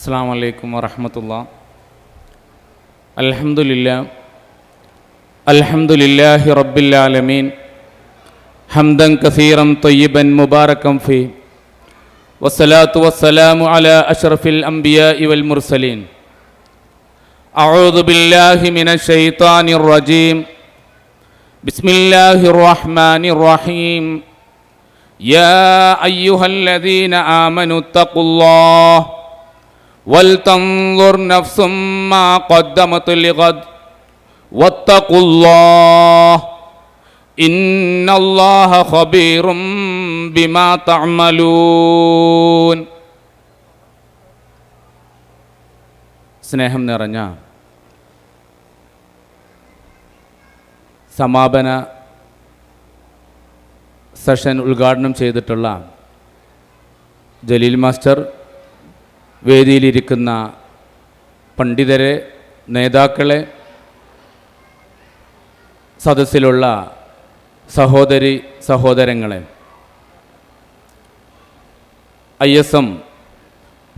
അസ്സാം വലൈക്കും വറഹമത്തുള്ള അൽഹംദുലില്ല അൽഹംദുലില്ലാഹി റബ്ബില്ലാലമീൻ ഹംദൻ കസീറം തൊയ്യിബൻ മുബാറകം ഫി വസ്സലാത്തു വസ്സലാമു അല അഷ്റഫിൽ അംബിയാഇ വൽ മുർസലീൻ അഊദു ബില്ലാഹി മിനശ് ശൈത്താനിർ റജീം ബിസ്മില്ലാഹിർ റഹ്മാനിർ റഹീം يا أيها الذين آمنوا اتقوا الله ولتنظر نفس ما قدمت لغد واتقوا الله إن الله خبير بما تعملون സ്നേഹം നിറഞ്ഞ സമാപന സെഷൻ ഉദ്ഘാടനം ചെയ്തിട്ടുള്ള ജലീൽ മാസ്റ്റർ വേദിയിലിരിക്കുന്ന പണ്ഡിതരെ നേതാക്കളെ സദസ്സിലുള്ള സഹോദരി സഹോദരങ്ങളെ. ഐ എസ് എം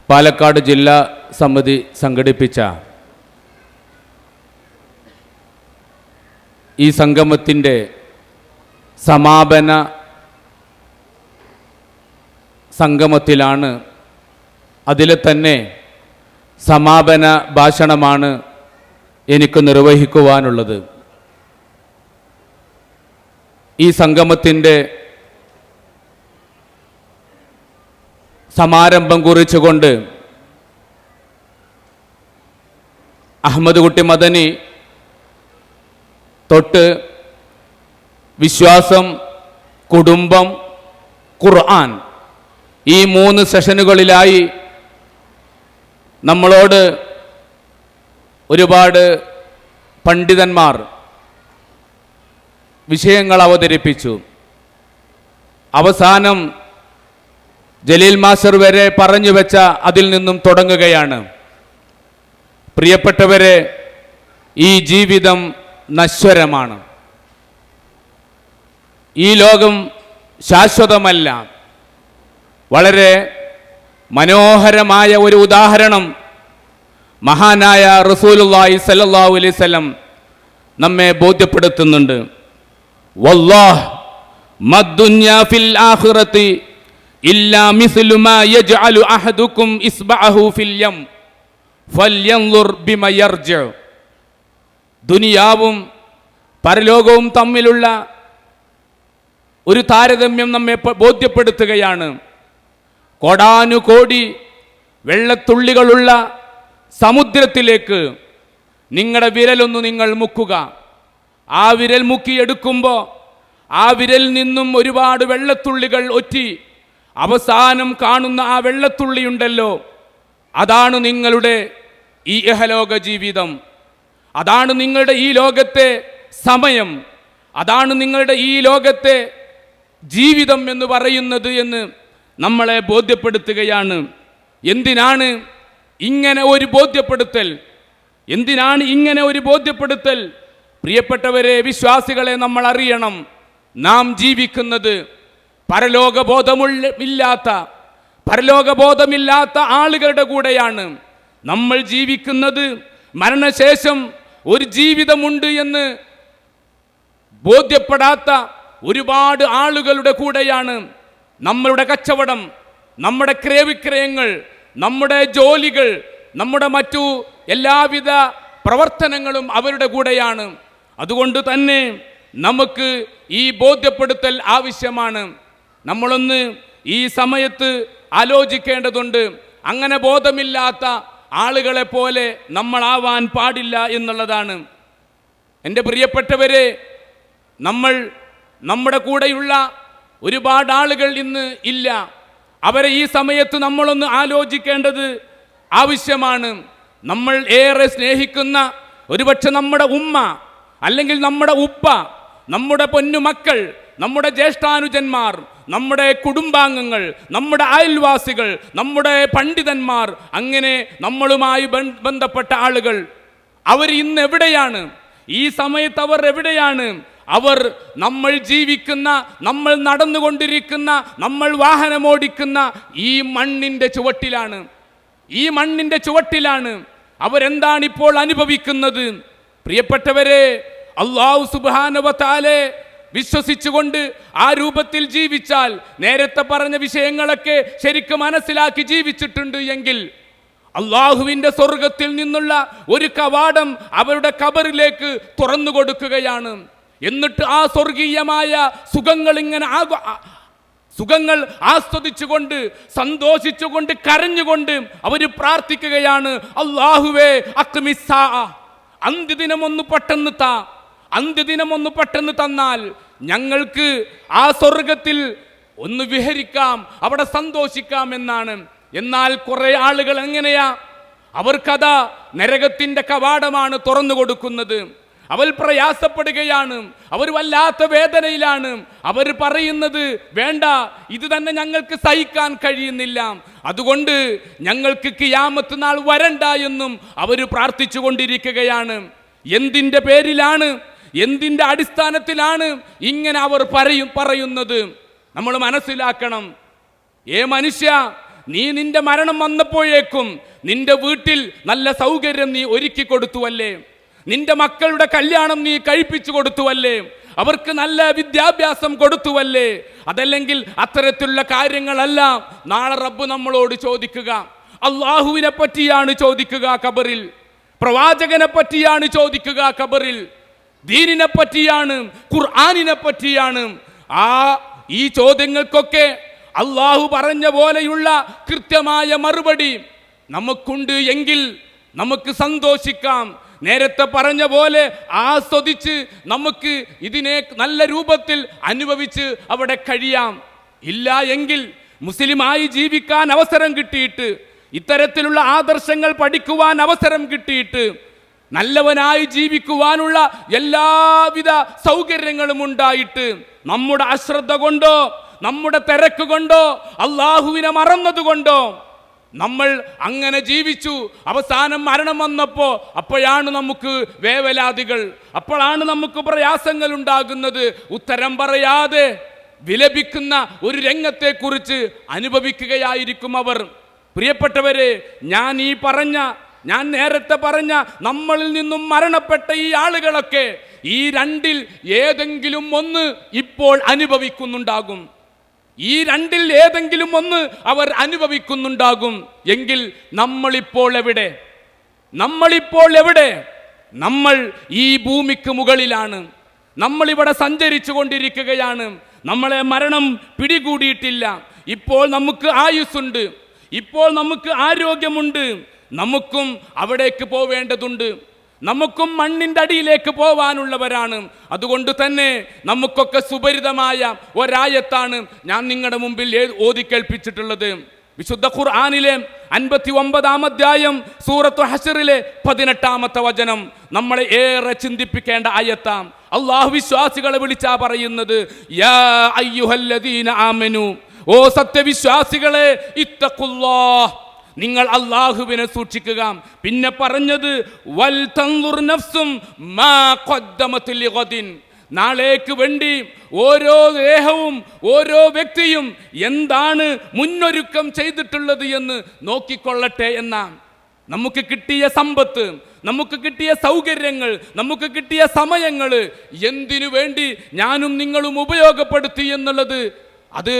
പാലക്കാട് ജില്ലാ സമിതി സംഘടിപ്പിച്ച ഈ സംഗമത്തിന്റെ സമാപന സംഗമത്തിലാണ് അതിലെ തന്നെ സമാപന ഭാഷണമാണ് എനിക്ക് നിർവഹിക്കുവാനുള്ളത്. ഈ സംഗമത്തിന്റെ സമാരംഭം കുറിച്ചുകൊണ്ട് അഹമ്മദ് കുട്ടി മദനി തൊട്ട് വിശ്വാസം കുടുംബം ഖുർആൻ ഈ മൂന്ന് സെഷനുകളിലായി നമ്മളോട് ഒരുപാട് പണ്ഡിതന്മാർ വിഷയങ്ങൾ അവതരിപ്പിച്ചു. അവസാനം ജലീൽ മാസ്റ്റർ വരെ പറഞ്ഞു വെച്ച അതിൽ നിന്നും തുടങ്ങുകയാണ്. പ്രിയപ്പെട്ടവരെ ഈ ജീവിതം നശ്വരമാണ്. ഈ ലോകം ശാശ്വതമല്ല. വളരെ മനോഹരമായ ഒരു ഉദാഹരണം. മഹാനായ റസൂലുള്ളാഹി സല്ലല്ലാഹു അലൈഹി വസല്ലം നമ്മെ ബോധ്യപ്പെടുത്തുന്നുണ്ട്. വല്ലാഹ് മദ്ദുന്യാ ഫിൽ ആഖിറതി ഇല്ലാ മിസ്ലു മാ യജ്അലു അഹദുക്കും ഇസ്ബഅഹു ഫിൽ യം ഫൽയൻദുർ ബിമ യർജു ദുനിയാവും പരലോകവും തമ്മിലുള്ള ഒരു താരതമ്യം നമ്മെ ബോധ്യപ്പെടുത്തുകയാണ്. കോടാനുകോടി വെള്ളത്തുള്ളികളുള്ള സമുദ്രത്തിലേക്ക് നിങ്ങളുടെ വിരലൊന്ന് നിങ്ങൾ മുക്കുക. ആ വിരൽ മുക്കിയെടുക്കുമ്പോൾ ആ വിരലിൽ നിന്നും ഒരുപാട് വെള്ളത്തുള്ളികൾ ഒറ്റി അവസാനം കാണുന്ന ആ വെള്ളത്തുള്ളിയുണ്ടല്ലോ. അതാണ് നിങ്ങളുടെ ഈ ഇഹലോക ജീവിതം. അതാണ് നിങ്ങളുടെ ഈ ലോകത്തെ സമയം. അതാണ് നിങ്ങളുടെ ഈ ലോകത്തെ ജീവിതം എന്ന് പറയുന്നത് എന്ന് നമ്മളെ ബോധ്യപ്പെടുത്തുകയാണ്. എന്തിനാണ് ഇങ്ങനെ ഒരു ബോധ്യപ്പെടുത്തൽ? എന്തിനാണ് ഇങ്ങനെ ഒരു ബോധ്യപ്പെടുത്തൽ? പ്രിയപ്പെട്ടവരെ വിശ്വാസികളെ നമ്മൾ അറിയണം. നാം ജീവിക്കുന്നത് പരലോകബോധമുള്ള പരലോകബോധമില്ലാത്ത ആളുകളുടെ കൂടെയാണ്. നമ്മൾ ജീവിക്കുന്നത് മരണശേഷം ഒരു ജീവിതമുണ്ട് എന്ന് ബോധ്യപ്പെടാത്ത ഒരുപാട് ആളുകളുടെ കൂടെയാണ്. നമ്മളുടെ കച്ചവടം നമ്മുടെ ക്രയവിക്രയങ്ങൾ നമ്മുടെ ജോലികൾ നമ്മുടെ മറ്റു എല്ലാവിധ പ്രവർത്തനങ്ങളും അവരുടെ കൂടെയാണ്. അതുകൊണ്ട് തന്നെ നമുക്ക് ഈ ബോധ്യപ്പെടുത്തൽ ആവശ്യമാണ്. നമ്മളൊന്ന് ഈ സമയത്ത് ആലോചിക്കേണ്ടതുണ്ട്. അങ്ങനെ ബോധമില്ലാത്ത ആളുകളെ പോലെ നമ്മളാവാൻ പാടില്ല എന്നുള്ളതാണ്. എന്റെ പ്രിയപ്പെട്ടവരെ നമ്മൾ നമ്മുടെ കൂടെയുള്ള ഒരുപാട് ആളുകൾ ഇന്ന് ഇല്ല. അവരെ ഈ സമയത്ത് നമ്മളൊന്ന് ആലോചിക്കേണ്ടത് ആവശ്യമാണ്. നമ്മൾ ഏറെ സ്നേഹിക്കുന്ന ഒരുപക്ഷെ നമ്മുടെ ഉമ്മ അല്ലെങ്കിൽ നമ്മുടെ ഉപ്പ നമ്മുടെ പൊന്നുമക്കൾ നമ്മുടെ ജ്യേഷ്ഠാനുജന്മാർ നമ്മുടെ കുടുംബാംഗങ്ങൾ നമ്മുടെ അയൽവാസികൾ നമ്മുടെ പണ്ഡിതന്മാർ അങ്ങനെ നമ്മളുമായി ബന്ധപ്പെട്ട ആളുകൾ. അവർ ഇന്ന് എവിടെയാണ്? ഈ സമയത്ത് അവർ എവിടെയാണ്? അവർ നമ്മൾ ജീവിക്കുന്ന നമ്മൾ നടന്നുകൊണ്ടിരിക്കുന്ന നമ്മൾ വാഹനമോടിക്കുന്ന ഈ മണ്ണിന്റെ ചുവട്ടിലാണ്. ഈ മണ്ണിന്റെ ചുവട്ടിലാണ് അവരെന്താണ് ഇപ്പോൾ അനുഭവിക്കുന്നത്? പ്രിയപ്പെട്ടവരെ അള്ളാഹു സുബാനവത്താലെ വിശ്വസിച്ചുകൊണ്ട് ആ രൂപത്തിൽ ജീവിച്ചാൽ നേരത്തെ പറഞ്ഞ വിഷയങ്ങളൊക്കെ ശരിക്കും മനസ്സിലാക്കി ജീവിച്ചിട്ടുണ്ട് എങ്കിൽ അള്ളാഹുവിന്റെ സ്വർഗത്തിൽ നിന്നുള്ള ഒരു കവാടം അവരുടെ കബറിലേക്ക് തുറന്നു കൊടുക്കുകയാണ്. എന്നിട്ട് ആ സ്വർഗീയമായ സുഖങ്ങൾ ഇങ്ങനെ സുഖങ്ങൾ ആസ്വദിച്ചുകൊണ്ട് സന്തോഷിച്ചുകൊണ്ട് കരഞ്ഞുകൊണ്ട് അവർ പ്രാർത്ഥിക്കുകയാണ് അള്ളാഹുവേ അക്മിസ്സാ അന്ത്യദിനം ഒന്ന് പെട്ടെന്ന് താ. അന്ത്യദിനം ഒന്ന് പെട്ടെന്ന് തന്നാൽ ഞങ്ങൾക്ക് ആ സ്വർഗത്തിൽ ഒന്ന് വിഹരിക്കാം അവിടെ സന്തോഷിക്കാം എന്നാണ്. എന്നാൽ കുറെ ആളുകൾ എങ്ങനെയാ? അവർക്കതാ നരകത്തിന്റെ കവാടമാണ് തുറന്നു കൊടുക്കുന്നത്. അവർ പ്രയാസപ്പെടുകയാണ്. അവർ വല്ലാത്ത വേദനയിലാണ്. അവർ പറയുന്നത് വേണ്ട ഇത് തന്നെ ഞങ്ങൾക്ക് സഹിക്കാൻ കഴിയുന്നില്ല. അതുകൊണ്ട് ഞങ്ങൾക്ക് കിയാമത്ത് നാൾ വരണ്ട എന്നും അവർ പ്രാർത്ഥിച്ചു കൊണ്ടിരിക്കുകയാണ് എന്തിന്റെ പേരിലാണ്? എന്തിന്റെ അടിസ്ഥാനത്തിലാണ് ഇങ്ങനെ അവർ പറയും പറയുന്നത്? നമ്മൾ മനസ്സിലാക്കണം. ഏ മനുഷ്യ നീ നിന്റെ മരണം വന്നപ്പോഴേക്കും നിന്റെ വീട്ടിൽ നല്ല സൗകര്യം നീ ഒരുക്കി കൊടുത്തുവല്ലേ നിന്റെ മക്കളുടെ കല്യാണം നീ കഴിപ്പിച്ചു കൊടുത്തുവല്ലേ? അവർക്ക് നല്ല വിദ്യാഭ്യാസം കൊടുത്തുവല്ലേ? അതല്ലെങ്കിൽ അത്തരത്തിലുള്ള കാര്യങ്ങളല്ല നാളെ റബ്ബ് നമ്മളോട് ചോദിക്കുക. അള്ളാഹുവിനെ പറ്റിയാണ് ചോദിക്കുക കബറിൽ പ്രവാചകനെ പറ്റിയാണ് ചോദിക്കുക കബറിൽ ദീനിനെ പറ്റിയാണ് ഖുർആാനിനെ പറ്റിയാണ്. ആ ഈ ചോദ്യങ്ങൾക്കൊക്കെ അള്ളാഹു പറഞ്ഞ പോലെയുള്ള കൃത്യമായ മറുപടി നമുക്കുണ്ട് എങ്കിൽ നമുക്ക് സന്തോഷിക്കാം. നേരത്തെ പറഞ്ഞ പോലെ ആസ്വദിച്ച് നമുക്ക് ഇതിനെ നല്ല രൂപത്തിൽ അനുഭവിച്ച് അവിടെ കഴിയാം. ഇല്ല എങ്കിൽ മുസ്ലിമായി ജീവിക്കാൻ അവസരം കിട്ടിയിട്ട് ഇത്തരത്തിലുള്ള ആദർശങ്ങൾ പഠിക്കുവാൻ അവസരം കിട്ടിയിട്ട് നല്ലവനായി ജീവിക്കുവാനുള്ള എല്ലാവിധ സൗകര്യങ്ങളും ഉണ്ടായിട്ട് നമ്മുടെ അശ്രദ്ധ കൊണ്ടോ നമ്മുടെ തിരക്ക് കൊണ്ടോ അള്ളാഹുവിനെ മറന്നതുകൊണ്ടോ നമ്മൾ അങ്ങനെ ജീവിച്ചു. അവസാനം മരണം വന്നപ്പോൾ അപ്പോഴാണ് നമുക്ക് വേവലാതികൾ. അപ്പോഴാണ് നമുക്ക് പ്രയാസങ്ങൾ ഉണ്ടാകുന്നത് ഉത്തരം പറയാതെ വിലപിക്കുന്ന ഒരു രംഗത്തെക്കുറിച്ച് അനുഭവിക്കുകയായിരിക്കും അവർ. പ്രിയപ്പെട്ടവരെ ഞാൻ ഈ പറഞ്ഞ ഞാൻ നേരത്തെ പറഞ്ഞ നമ്മളിൽ നിന്നും മരണപ്പെട്ട ഈ ആളുകളൊക്കെ ഈ രണ്ടിൽ ഏതെങ്കിലും ഒന്ന് ഇപ്പോൾ അനുഭവിക്കുന്നുണ്ടാകും. ഈ രണ്ടിൽ ഏതെങ്കിലും ഒന്ന് അവർ അനുഭവിക്കുന്നുണ്ടാകും. എങ്കിൽ നമ്മളിപ്പോൾ എവിടെ? നമ്മളിപ്പോൾ എവിടെ? നമ്മൾ ഈ ഭൂമിക്ക് മുകളിലാണ്. നമ്മളിവിടെ സഞ്ചരിച്ചു കൊണ്ടിരിക്കുകയാണ്. നമ്മളെ മരണം പിടികൂടിയിട്ടില്ല. ഇപ്പോൾ നമുക്ക് ആയുസ്സുണ്ട്. ഇപ്പോൾ നമുക്ക് ആരോഗ്യമുണ്ട്. നമുക്കും അവിടേക്ക് പോവേണ്ടതുണ്ട്. നമുക്കും മണ്ണിന്റെ അടിയിലേക്ക് പോവാനുള്ളവരാണ്. അതുകൊണ്ട് തന്നെ നമുക്കൊക്കെ സുപരിതമായ ഒരായത്താണ് ഞാൻ നിങ്ങളുടെ മുമ്പിൽ ഓതിക്കേൽപ്പിച്ചിട്ടുള്ളത് വിശുദ്ധ ഖുർആാനിലെ അൻപത്തി ഒമ്പതാം അധ്യായം സൂറത്ത് ഹഷറിലെ പതിനെട്ടാമത്തെ വചനം. നമ്മളെ ഏറെ ചിന്തിപ്പിക്കേണ്ട അയത്താം അള്ളാഹു വിശ്വാസികളെ വിളിച്ചാ പറയുന്നത് യാ അയ്യുഹല്ലദീന ഓ സത്യവിശ്വാസികളെ ഇത്തഖുല്ലാഹ്. നിങ്ങൾ അള്ളാഹുവിനെ സൂക്ഷിക്കുക. പിന്നെ പറഞ്ഞത് വൽ നഫ്സും മാ നാളേക്ക് വേണ്ടി ഓരോ ദേഹവും ഓരോ വ്യക്തിയും എന്താണ് മുന്നൊരുക്കം ചെയ്തിട്ടുള്ളത് എന്ന് നോക്കിക്കൊള്ളട്ടെ എന്നാണ്. നമുക്ക് കിട്ടിയ സമ്പത്ത് നമുക്ക് കിട്ടിയ സൗകര്യങ്ങൾ നമുക്ക് കിട്ടിയ സമയങ്ങൾ എന്തിനു വേണ്ടി ഞാനും നിങ്ങളും ഉപയോഗപ്പെടുത്തി എന്നുള്ളത് അത്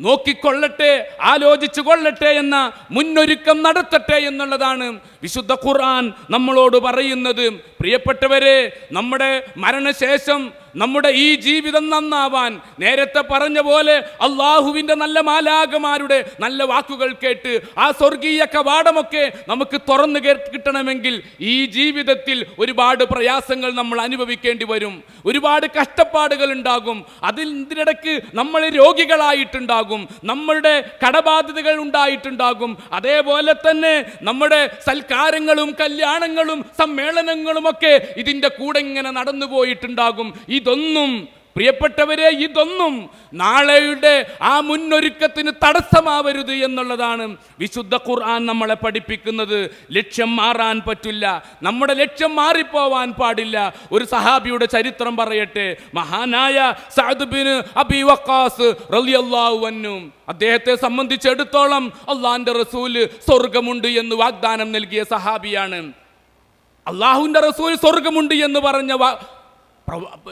നോക്കിക്കൊള്ളട്ടെ ആലോചിച്ചു കൊള്ളട്ടെ എന്ന മുന്നൊരുക്കം നടത്തട്ടെ എന്നുള്ളതാണ് വിശുദ്ധ ഖുർആൻ നമ്മളോട് പറയുന്നത്. പ്രിയപ്പെട്ടവരെ നമ്മുടെ മരണശേഷം നമ്മുടെ ഈ ജീവിതം നന്നാവാൻ നേരത്തെ പറഞ്ഞ പോലെ അള്ളാഹുവിന്റെ നല്ല മാലാകമാരുടെ നല്ല വാക്കുകൾ കേട്ട് ആ സ്വർഗീയ കവാടമൊക്കെ നമുക്ക് തുറന്നു കിട്ടണമെങ്കിൽ ഈ ജീവിതത്തിൽ ഒരുപാട് പ്രയാസങ്ങൾ നമ്മൾ അനുഭവിക്കേണ്ടി വരും. ഒരുപാട് കഷ്ടപ്പാടുകൾ ഉണ്ടാകും. അതിൽ ഇതിനിടയ്ക്ക് നമ്മൾ രോഗികളായിട്ടുണ്ടാകും. നമ്മളുടെ കടബാധ്യതകൾ ഉണ്ടായിട്ടുണ്ടാകും. അതേപോലെ തന്നെ നമ്മുടെ സൽക്കാരങ്ങളും കല്യാണങ്ങളും സമ്മേളനങ്ങളും ഒക്കെ ഇതിന്റെ കൂടെ ഇങ്ങനെ നടന്നു പോയിട്ടുണ്ടാകും ഇതൊന്നും പ്രിയപ്പെട്ടവരെ ഇതൊന്നും നാളെയുടെ ആ മുന്നൊരുക്കത്തിന് തടസ്സമാവരുത് എന്നുള്ളതാണ് വിശുദ്ധ ഖുർആൻ നമ്മളെ പഠിപ്പിക്കുന്നത്. ലക്ഷ്യം മാറാൻ പറ്റില്ല. നമ്മുടെ ലക്ഷ്യം മാറിപ്പോവാൻ പാടില്ല. ഒരു സഹാബിയുടെ ചരിത്രം പറയട്ടെ. മഹാനായ സഅദ് ബിൻ അബി വക്കാസ് അൻഹു. അദ്ദേഹത്തെ സംബന്ധിച്ചിടത്തോളം അള്ളാഹിന്റെ റസൂൽ സ്വർഗമുണ്ട് എന്ന് വാഗ്ദാനം നൽകിയ സഹാബിയാണ്. അള്ളാഹുവിന്റെ റസൂൽ സ്വർഗമുണ്ട് എന്ന് പറഞ്ഞ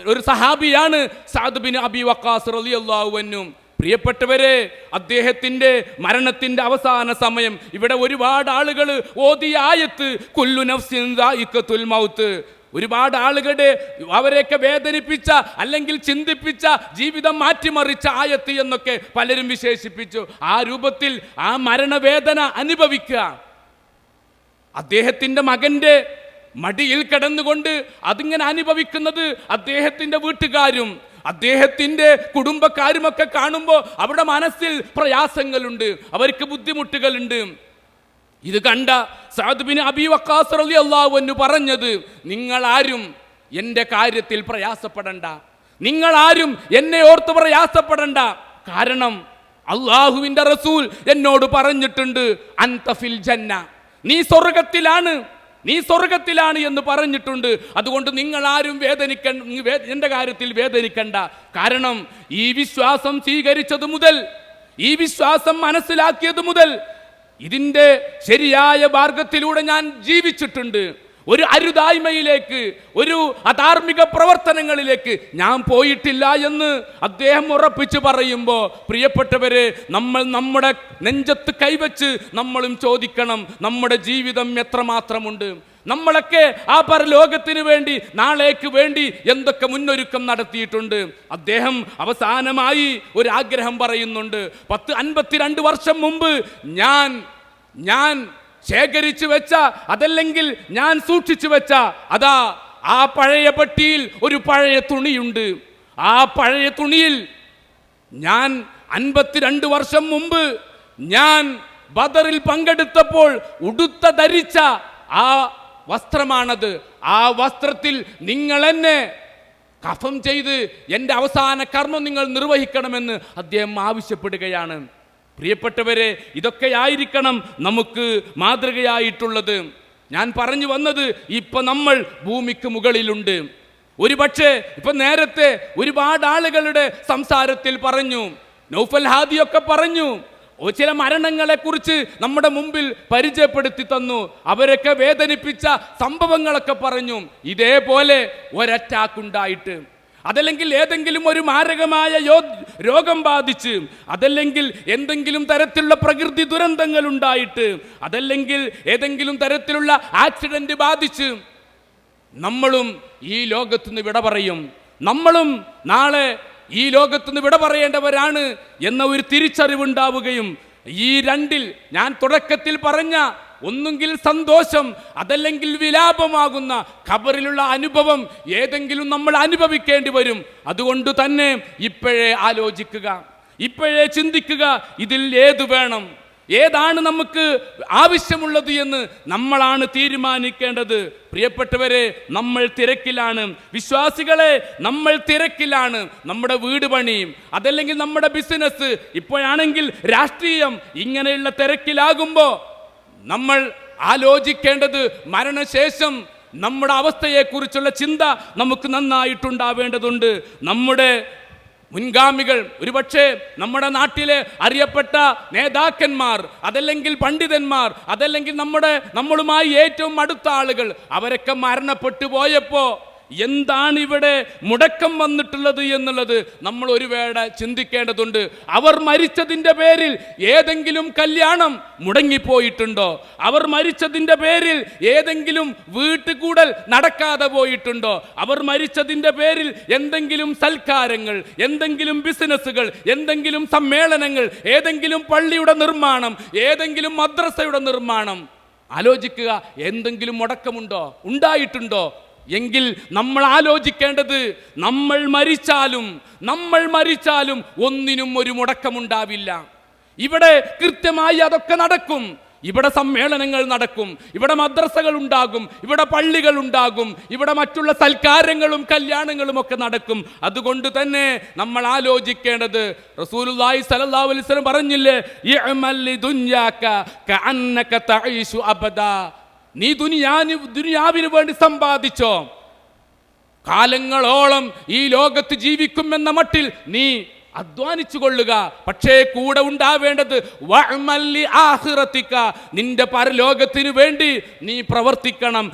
ഒരു സഹാബിയാണ് സാദ് ബിൻ അബി വക്കാസ് അൻഹു. പ്രിയപ്പെട്ടവരെ അദ്ദേഹത്തിന്റെ മരണത്തിന്റെ അവസാന സമയം ഇവിടെ ഒരുപാട് ആളുകൾ ഓതിയ ആയത്ത് കുല്ലു നഫ്സിൻ മൗത്ത്. ഒരുപാട് ആളുകളുടെ അവരെയൊക്കെ വേദനിപ്പിച്ച അല്ലെങ്കിൽ ചിന്തിപ്പിച്ച ജീവിതം മാറ്റിമറിച്ച ആയത്ത് എന്നൊക്കെ പലരും വിശേഷിപ്പിച്ചു. ആ രൂപത്തിൽ ആ മരണവേദന അനുഭവിക്കുക. അദ്ദേഹത്തിന്റെ മകന്റെ മടിയിൽ കിടന്നുകൊണ്ട് അതിങ്ങനെ അനുഭവിക്കുന്നത് അദ്ദേഹത്തിന്റെ വീട്ടുകാരും അദ്ദേഹത്തിന്റെ കുടുംബക്കാരുമൊക്കെ കാണുമ്പോൾ അവിടെ മനസ്സിൽ പ്രയാസങ്ങളുണ്ട് അവർക്ക് ബുദ്ധിമുട്ടുകളുണ്ട്. ഇത് കണ്ട സാദുബിന് അബി വക്കാസ് റളിയല്ലാഹു അൻഹു പറഞ്ഞത് നിങ്ങൾ ആരും എന്റെ കാര്യത്തിൽ പ്രയാസപ്പെടണ്ട. നിങ്ങൾ ആരും എന്നെ ഓർത്ത് പ്രയാസപ്പെടണ്ട. കാരണം അള്ളാഹുവിന്റെ റസൂൽ എന്നോട് പറഞ്ഞിട്ടുണ്ട് അൻതഫിൽ ജന്ന. നീ സ്വർഗത്തിലാണ് നീ സ്വർഗത്തിലാണ് എന്ന് പറഞ്ഞിട്ടുണ്ട്. അതുകൊണ്ട് നിങ്ങൾ ആരും വേദനിക്ക എന്റെ കാര്യത്തിൽ വേദനിക്കണ്ട. കാരണം ഈ വിശ്വാസം സ്വീകരിച്ചത് മുതൽ ഈ വിശ്വാസം മനസ്സിലാക്കിയത് മുതൽ ഇതിന്റെ ശരിയായ മാർഗത്തിലൂടെ ഞാൻ ജീവിച്ചിട്ടുണ്ട്. ഒരു അരുതായ്മയിലേക്ക് ഒരു അധാർമിക പ്രവർത്തനങ്ങളിലേക്ക് ഞാൻ പോയിട്ടില്ല എന്ന് അദ്ദേഹം ഉറപ്പിച്ചു പറയുമ്പോൾ പ്രിയപ്പെട്ടവരെ നമ്മൾ നമ്മുടെ നെഞ്ചത്ത് കൈവച്ച് നമ്മളും ചോദിക്കണം നമ്മുടെ ജീവിതം എത്രമാത്രമുണ്ട്? നമ്മളൊക്കെ ആ പരലോകത്തിന് വേണ്ടി നാളേക്ക് വേണ്ടി എന്തൊക്കെ മുന്നൊരുക്കം നടത്തിയിട്ടുണ്ട്? അദ്ദേഹം അവസാനമായി ഒരു ആഗ്രഹം പറയുന്നുണ്ട്. പത്ത് അൻപത്തിരണ്ട് വർഷം മുമ്പ് ഞാൻ ഞാൻ ശേഖരിച്ചു വെച്ച അതല്ലെങ്കിൽ ഞാൻ സൂക്ഷിച്ചു വെച്ച അതാ ആ പഴയ പെട്ടിയിൽ ഒരു പഴയ തുണിയുണ്ട്. ആ പഴയ തുണിയിൽ ഞാൻ അൻപത്തിരണ്ട് വർഷം മുമ്പ് ഞാൻ ബദറിൽ പങ്കെടുത്തപ്പോൾ ഉടുത്ത ധരിച്ച ആ വസ്ത്രമാണത്. ആ വസ്ത്രത്തിൽ നിങ്ങൾ എന്നെ കഫം ചെയ്ത് എന്റെ അവസാന കർമ്മം നിങ്ങൾ നിർവഹിക്കണമെന്ന് അദ്ദേഹം ആവശ്യപ്പെടുകയാണ്. പ്രിയപ്പെട്ടവരെ ഇതൊക്കെയായിരിക്കണം നമുക്ക് മാതൃകയായിട്ടുള്ളത്. ഞാൻ പറഞ്ഞു വന്നത് ഇപ്പൊ നമ്മൾ ഭൂമിക്ക് മുകളിലുണ്ട്. ഒരു പക്ഷേ ഇപ്പൊ നേരത്തെ ഒരുപാട് ആളുകളുടെ സംസാരത്തിൽ പറഞ്ഞു നൗഫൽ ഹാദിയൊക്കെ പറഞ്ഞു ചില മരണങ്ങളെ കുറിച്ച് നമ്മുടെ മുമ്പിൽ പരിചയപ്പെടുത്തി തന്നു അവരൊക്കെ വേദനിപ്പിച്ച സംഭവങ്ങളൊക്കെ പറഞ്ഞു. ഇതേപോലെ ഒരറ്റാക്കുണ്ടായിട്ട് അതല്ലെങ്കിൽ ഏതെങ്കിലും ഒരു മാരകമായ യോ രോഗം ബാധിച്ച് അതല്ലെങ്കിൽ എന്തെങ്കിലും തരത്തിലുള്ള പ്രകൃതി ദുരന്തങ്ങൾ ഉണ്ടായിട്ട് അതല്ലെങ്കിൽ ഏതെങ്കിലും തരത്തിലുള്ള ആക്സിഡന്റ് ബാധിച്ച് നമ്മളും ഈ ലോകത്തുനിന്ന് വിട പറയും. നമ്മളും നാളെ ഈ ലോകത്തുനിന്ന് വിട പറയേണ്ടവരാണ് എന്ന ഒരു തിരിച്ചറിവുണ്ടാവുകയും ഈ രണ്ടിൽ ഞാൻ തുടക്കത്തിൽ പറഞ്ഞ ഒന്നുകിൽ സന്തോഷം അതല്ലെങ്കിൽ വിലാപമാകുന്ന ഖബറിലുള്ള അനുഭവം ഏതെങ്കിലും നമ്മൾ അനുഭവിക്കേണ്ടി വരും. അതുകൊണ്ട് തന്നെ ഇപ്പോഴേ ആലോചിക്കുക. ഇപ്പോഴേ ചിന്തിക്കുക ഇതിൽ ഏത് വേണം? ഏതാണ് നമുക്ക് ആവശ്യമുള്ളത് എന്ന് നമ്മളാണ് തീരുമാനിക്കേണ്ടത്. പ്രിയപ്പെട്ടവരെ നമ്മൾ തിരക്കിലാണ്. വിശ്വാസികളെ നമ്മൾ തിരക്കിലാണ്. നമ്മുടെ വീട് പണിയും അതല്ലെങ്കിൽ നമ്മുടെ ബിസിനസ് ഇപ്പോഴാണെങ്കിൽ രാഷ്ട്രീയം ഇങ്ങനെയുള്ള തിരക്കിലാകുമ്പോൾ നമ്മൾ ആലോചിക്കേണ്ടത് മരണശേഷം നമ്മുടെ അവസ്ഥയെക്കുറിച്ചുള്ള ചിന്ത നമുക്ക് നന്നായിട്ടുണ്ടാവേണ്ടതുണ്ട്. നമ്മുടെ മുൻഗാമികൾ ഒരുപക്ഷെ നമ്മുടെ നാട്ടിലെ അറിയപ്പെട്ട നേതാക്കന്മാർ അതല്ലെങ്കിൽ പണ്ഡിതന്മാർ അതല്ലെങ്കിൽ നമ്മുടെ നമ്മളുമായി ഏറ്റവും അടുത്ത ആളുകൾ അവരൊക്കെ മരണപ്പെട്ടു പോയപ്പോ എന്താണ് ഇവിടെ മുടക്കം വന്നിട്ടുള്ളത് എന്നുള്ളത് നമ്മൾ ഒരു വേള ചിന്തിക്കേണ്ടതുണ്ട്. അവർ മരിച്ചതിന്റെ പേരിൽ ഏതെങ്കിലും കല്യാണം മുടങ്ങിപ്പോയിട്ടുണ്ടോ? അവർ മരിച്ചതിന്റെ പേരിൽ ഏതെങ്കിലും വീട്ടുകൂടൽ നടക്കാതെ പോയിട്ടുണ്ടോ? അവർ മരിച്ചതിന്റെ പേരിൽ എന്തെങ്കിലും സൽക്കാരങ്ങൾ എന്തെങ്കിലും ബിസിനസ്സുകൾ എന്തെങ്കിലും സമ്മേളനങ്ങൾ ഏതെങ്കിലും പള്ളിയുടെ നിർമ്മാണം ഏതെങ്കിലും മദ്രസയുടെ നിർമ്മാണം. ആലോചിക്കുക എന്തെങ്കിലും മുടക്കമുണ്ടോ? ഉണ്ടായിട്ടുണ്ടോ? എങ്കിൽ നമ്മൾ ആലോചിക്കേണ്ടത് നമ്മൾ മരിച്ചാലും നമ്മൾ മരിച്ചാലും ഒന്നിനും ഒരു മുടക്കമുണ്ടാവില്ല. ഇവിടെ കൃത്യമായി അതൊക്കെ നടക്കും. ഇവിടെ സമ്മേളനങ്ങൾ നടക്കും. ഇവിടെ മദ്രസകൾ ഉണ്ടാകും. ഇവിടെ പള്ളികൾ ഉണ്ടാകും. ഇവിടെ മറ്റുള്ള സൽക്കാരങ്ങളും കല്യാണങ്ങളും ഒക്കെ നടക്കും. അതുകൊണ്ട് തന്നെ നമ്മൾ ആലോചിക്കേണ്ടത് റസൂലുള്ളാഹി സ്വല്ലല്ലാഹു അലൈഹി വസല്ലം പറഞ്ഞില്ലേ അബദാ. നീ ദുനിയാന് ദുനിയാവിന് വേണ്ടി സമ്പാദിച്ചോ. കാലങ്ങളോളം ഈ ലോകത്ത് ജീവിക്കുമെന്ന മട്ടിൽ നീ അധ്വാനിച്ചു കൊള്ളുക. പക്ഷേ കൂടെ ഉണ്ടാവേണ്ടത് ആഹ്റത്തിക്ക. നിന്റെ പരലോകത്തിനു വേണ്ടി നീ പ്രവർത്തിക്കണം.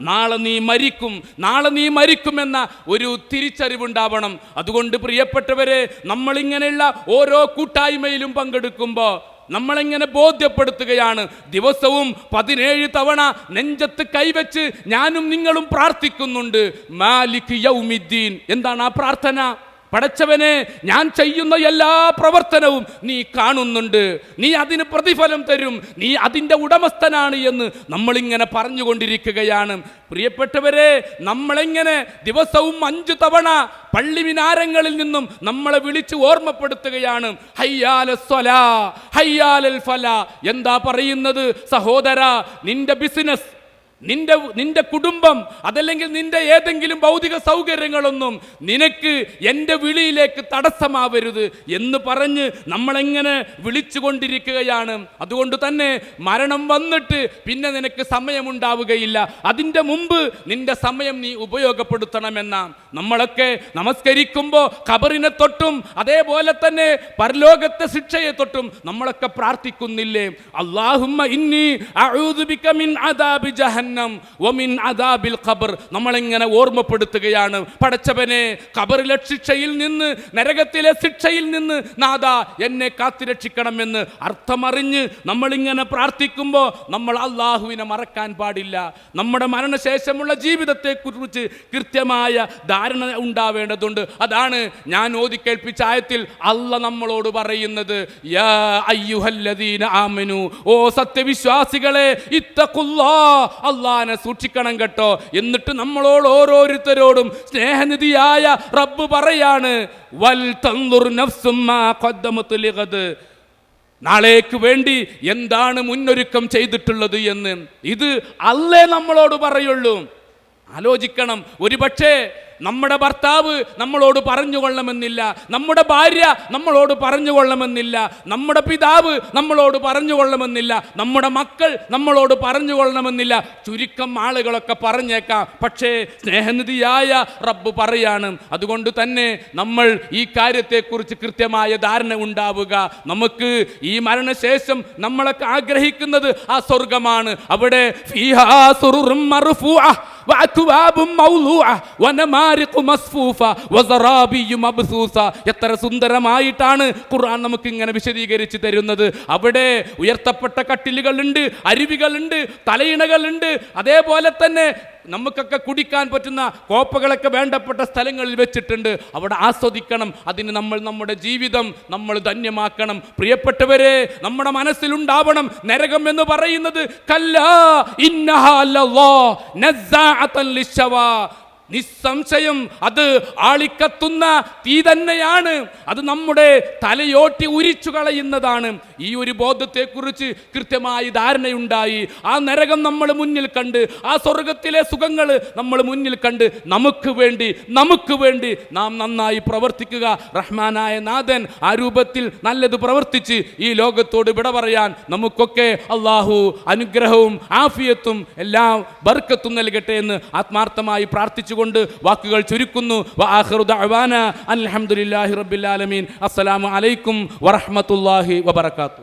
നാളെ നീ മരിക്കും. നാളെ നീ മരിക്കുമെന്ന ഒരു തിരിച്ചറിവുണ്ടാവണം. അതുകൊണ്ട് പ്രിയപ്പെട്ടവരെ നമ്മളിങ്ങനെയുള്ള ഓരോ കൂട്ടായ്മയിലും പങ്കെടുക്കുമ്പോൾ നമ്മളെങ്ങനെ ബോധ്യപ്പെടുത്തുകയാണ്? ദിവസവും പതിനേഴ് തവണ നെഞ്ചത്ത് കൈവച്ച് ഞാനും നിങ്ങളും പ്രാർത്ഥിക്കുന്നുണ്ട്. മാലിക് യൗമിദ്ദീൻ. എന്താണ് ആ പ്രാർത്ഥന? പടച്ചവനെ ഞാൻ ചെയ്യുന്ന എല്ലാ പ്രവർത്തനവും നീ കാണുന്നുണ്ട്. നീ അതിന് പ്രതിഫലം തരും. നീ അതിന്റെ ഉടമസ്ഥനാണ് എന്ന് നമ്മളിങ്ങനെ പറഞ്ഞുകൊണ്ടിരിക്കുകയാണ്. പ്രിയപ്പെട്ടവരെ നമ്മളെങ്ങനെ ദിവസവും അഞ്ചു തവണ പള്ളി വിനാരങ്ങളിൽ നിന്നും നമ്മളെ വിളിച്ച് ഓർമ്മപ്പെടുത്തുകയാണ്. ഫല. എന്താ പറയുന്നത്? സഹോദര നിന്റെ ബിസിനസ് നിന്റെ നിന്റെ കുടുംബം അതല്ലെങ്കിൽ നിന്റെ ഏതെങ്കിലും ഭൗതിക സൗകര്യങ്ങളൊന്നും നിനക്ക് എന്റെ വിളിയിലേക്ക് തടസ്സമാവരുത് എന്ന് പറഞ്ഞ് നമ്മളെങ്ങനെ വിളിച്ചുകൊണ്ടിരിക്കുകയാണ്. അതുകൊണ്ട് തന്നെ മരണം വന്നിട്ട് പിന്നെ നിനക്ക് സമയമുണ്ടാവുകയില്ല. അതിന്റെ മുമ്പ് നിന്റെ സമയം നീ ഉപയോഗപ്പെടുത്തണമെന്ന. നമ്മളൊക്കെ നമസ്കരിക്കുമ്പോൾ ഖബറിനെ തൊട്ടും അതേപോലെ തന്നെ പരലോകത്തെ ശിക്ഷയെ തൊട്ടും നമ്മളൊക്കെ പ്രാർത്ഥിക്കുന്നില്ലേ? അള്ളാഹുമ്മ ഇന്നി അഊദു ബിക മിൻ അദാബി ജഹന്നം വമിൻ അദാബിൽ ഖബർ. നമ്മളിങ്ങനെ ഓർമ്മപ്പെടുത്തുകയാണ്? പടച്ചവനെ ഖബറിലെ ശിക്ഷയിൽ നിന്ന് നരകത്തിലെ ശിക്ഷയിൽ നിന്ന് നാദ എന്നെ കാത്തുരക്ഷിക്കണമെന്ന് അർത്ഥമറിഞ്ഞ് നമ്മളിങ്ങനെ പ്രാർത്ഥിക്കുമ്പോൾ നമ്മൾ അള്ളാഹുവിനെ മറക്കാൻ പാടില്ല. നമ്മുടെ മരണശേഷമുള്ള ജീവിതത്തെക്കുറിച്ച് കൃത്യമായ ധാരണ ഉണ്ടാവേണ്ടതുണ്ട്. അതാണ് ഞാൻ ഓതി കേൾപ്പിച്ച ആയത്തിൽ അല്ല നമ്മളോട് പറയുന്നത്. യാ അയ്യുഹല്ലദീന ഓ സത്യവിശ്വാസികളെ അള്ളാനെ സൂക്ഷിക്കണം കേട്ടോ. എന്നിട്ട് നമ്മളോട് ഓരോരുത്തരോടും സ്നേഹനിധിയായ റബ്ബ് പറയാണ് വൽ തന്നുർ നാളേക്ക് വേണ്ടി എന്താണ് മുന്നൊരുക്കം ചെയ്തിട്ടുള്ളത് എന്ന്. ഇത് അല്ലേ നമ്മളോട് പറയുള്ളൂ. ആലോചിക്കണം. ഒരുപക്ഷേ നമ്മുടെ ഭർത്താവ് നമ്മളോട് പറഞ്ഞുകൊള്ളണമെന്നില്ല. നമ്മുടെ ഭാര്യ നമ്മളോട് പറഞ്ഞുകൊള്ളണമെന്നില്ല. നമ്മുടെ പിതാവ് നമ്മളോട് പറഞ്ഞുകൊള്ളണമെന്നില്ല. നമ്മുടെ മക്കൾ നമ്മളോട് പറഞ്ഞുകൊള്ളണമെന്നില്ല. ചുരുക്കം ആളുകളൊക്കെ പറഞ്ഞേക്കാം. പക്ഷേ സ്നേഹനിധിയായ റബ്ബ് പറയാണ് അതുകൊണ്ട് തന്നെ നമ്മൾ ഈ കാര്യത്തെക്കുറിച്ച് കൃത്യമായ ധാരണ ഉണ്ടാവുക. നമുക്ക് ഈ മരണശേഷം നമ്മളൊക്കെ ആഗ്രഹിക്കുന്നത് ആ സ്വർഗമാണ് അവിടെ എത്ര സുന്ദരമായിട്ടാണ് ഖുർആൻ നമുക്ക് ഇങ്ങനെ വിശദീകരിച്ച് തരുന്നത്. അവിടെ ഉയർത്തപ്പെട്ട കട്ടിലുകളുണ്ട് അരുവികളുണ്ട് തലയിണകളുണ്ട്. അതേപോലെ തന്നെ നമുക്കൊക്കെ കുടിക്കാൻ പറ്റുന്ന കോപ്പകളൊക്കെ വേണ്ടപ്പെട്ട സ്ഥലങ്ങളിൽ വെച്ചിട്ടുണ്ട്. അവിടെ ആസ്വദിക്കണം. അതിന് നമ്മൾ നമ്മുടെ ജീവിതം നമ്മൾ ധന്യമാക്കണം. പ്രിയപ്പെട്ടവരെ നമ്മുടെ മനസ്സിലുണ്ടാവണം. നരകം എന്ന് പറയുന്നത് കല്ലാ ഇന്നഹ നിസ്സംശയം അത് ആളിക്കത്തുന്ന തീ തന്നെയാണ്. അത് നമ്മുടെ തലയോട്ടി ഉരിച്ചു കളയുന്നതാണ്. ഈ ഒരു ബോധത്തെക്കുറിച്ച് കൃത്യമായി ധാരണയുണ്ടായി. ആ നരകം നമ്മൾ മുന്നിൽ കണ്ട് ആ സ്വർഗത്തിലെ സുഖങ്ങൾ നമ്മൾ മുന്നിൽ കണ്ട് നമുക്ക് വേണ്ടി നമുക്ക് വേണ്ടി നാം നന്നായി പ്രവർത്തിക്കുക. റഹ്മാനായ നാഥൻ ആ രൂപത്തിൽ നല്ലത് പ്രവർത്തിച്ച് ഈ ലോകത്തോട് വിട പറയാൻ നമുക്കൊക്കെ അള്ളാഹു അനുഗ്രഹവും ആഫിയത്തും എല്ലാം ബർക്കത്തും നൽകട്ടെ എന്ന് ആത്മാർത്ഥമായി പ്രാർത്ഥിച്ചുകൊണ്ട് വാക്കുകൾ ചുരുക്കുന്നു. റബ്ബിൽ ആലമീൻ. അസ്സലാമു അലൈക്കും വറഹമത്തല്ലാഹി വബറകാതുഹു.